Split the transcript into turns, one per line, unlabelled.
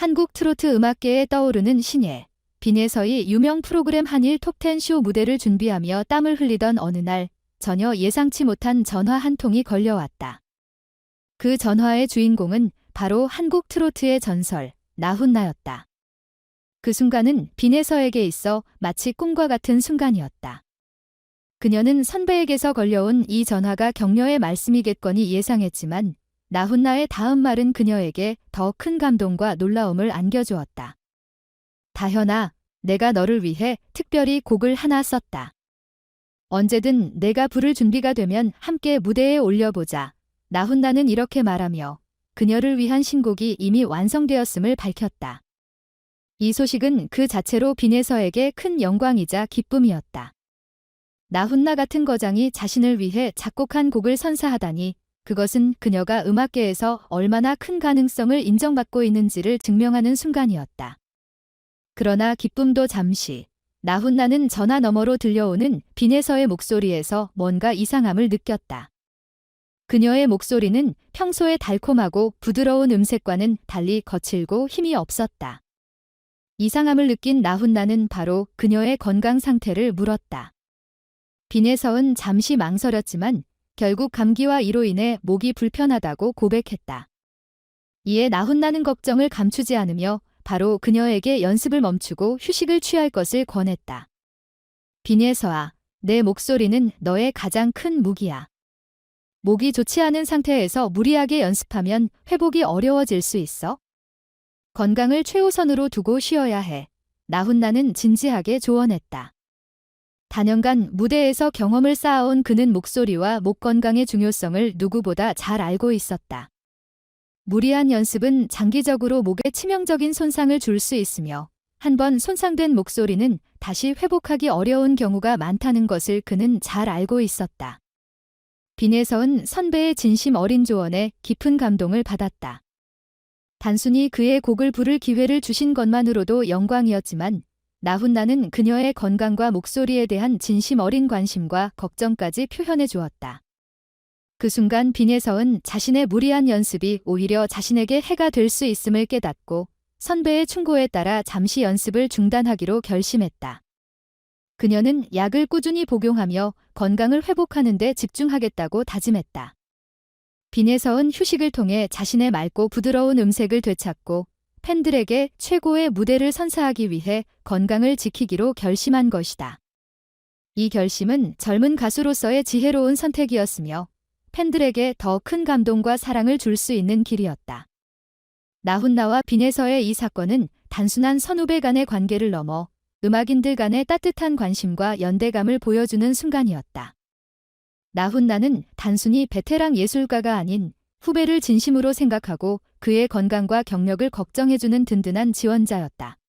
한국 트로트 음악계에 떠오르는 신예. 빈에서의 유명 프로그램 한일 톱텐 쇼 무대를 준비하며 땀을 흘리던 어느 날 전혀 예상치 못한 전화 한 통이 걸려왔다. 그 전화의 주인공은 바로 한국 트로트의 전설 나훈나였다. 그 순간은 빈에서에게 있어 마치 꿈과 같은 순간이었다. 그녀는 선배에게서 걸려온 이 전화가 격려의 말씀이겠거니 예상했지만 나훈나의 다음 말은 그녀에게 더 큰 감동과 놀라움을 안겨주었다. 다현아, 내가 너를 위해 특별히 곡을 하나 썼다. 언제든 내가 부를 준비가 되면 함께 무대에 올려보자. 나훈나는 이렇게 말하며 그녀를 위한 신곡이 이미 완성되었음을 밝혔다. 이 소식은 그 자체로 빈에서에게 큰 영광이자 기쁨이었다. 나훈나 같은 거장이 자신을 위해 작곡한 곡을 선사하다니 그것은 그녀가 음악계에서 얼마나 큰 가능성을 인정받고 있는지를 증명하는 순간이었다. 그러나 기쁨도 잠시, 나훈나는 전화 너머로 들려오는 빈에서의 목소리에서 뭔가 이상함을 느꼈다. 그녀의 목소리는 평소의 달콤하고 부드러운 음색과는 달리 거칠고 힘이 없었다. 이상함을 느낀 나훈나는 바로 그녀의 건강 상태를 물었다. 빈에서은 잠시 망설였지만 결국 감기와 이로 인해 목이 불편하다고 고백했다. 이에 나훈나는 걱정을 감추지 않으며 바로 그녀에게 연습을 멈추고 휴식을 취할 것을 권했다. 빈에서아, 내 목소리는 너의 가장 큰 무기야. 목이 좋지 않은 상태에서 무리하게 연습하면 회복이 어려워질 수 있어. 건강을 최우선으로 두고 쉬어야 해. 나훈나는 진지하게 조언했다. 단연간 무대에서 경험을 쌓아온 그는 목소리와 목 건강의 중요성을 누구보다 잘 알고 있었다. 무리한 연습은 장기적으로 목에 치명적인 손상을 줄 수 있으며 한 번 손상된 목소리는 다시 회복하기 어려운 경우가 많다는 것을 그는 잘 알고 있었다. 빈에서은 선배의 진심 어린 조언에 깊은 감동을 받았다. 단순히 그의 곡을 부를 기회를 주신 것만으로도 영광이었지만 나훈나는 그녀의 건강과 목소리에 대한 진심 어린 관심과 걱정까지 표현해 주었다. 그 순간 빈에서은 자신의 무리한 연습이 오히려 자신에게 해가 될 수 있음을 깨닫고 선배의 충고에 따라 잠시 연습을 중단하기로 결심했다. 그녀는 약을 꾸준히 복용하며 건강을 회복하는 데 집중하겠다고 다짐했다. 빈에서은 휴식을 통해 자신의 맑고 부드러운 음색을 되찾고 팬들에게 최고의 무대를 선사하기 위해 건강을 지키기로 결심한 것이다. 이 결심은 젊은 가수로서의 지혜로운 선택이었으며 팬들에게 더 큰 감동과 사랑을 줄 수 있는 길이었다. 나훈나와 빈에서의 이 사건은 단순한 선후배 간의 관계를 넘어 음악인들 간의 따뜻한 관심과 연대감을 보여주는 순간이었다. 나훈나는 단순히 베테랑 예술가가 아닌 후배를 진심으로 생각하고 그의 건강과 경력을 걱정해주는 든든한 지원자였다.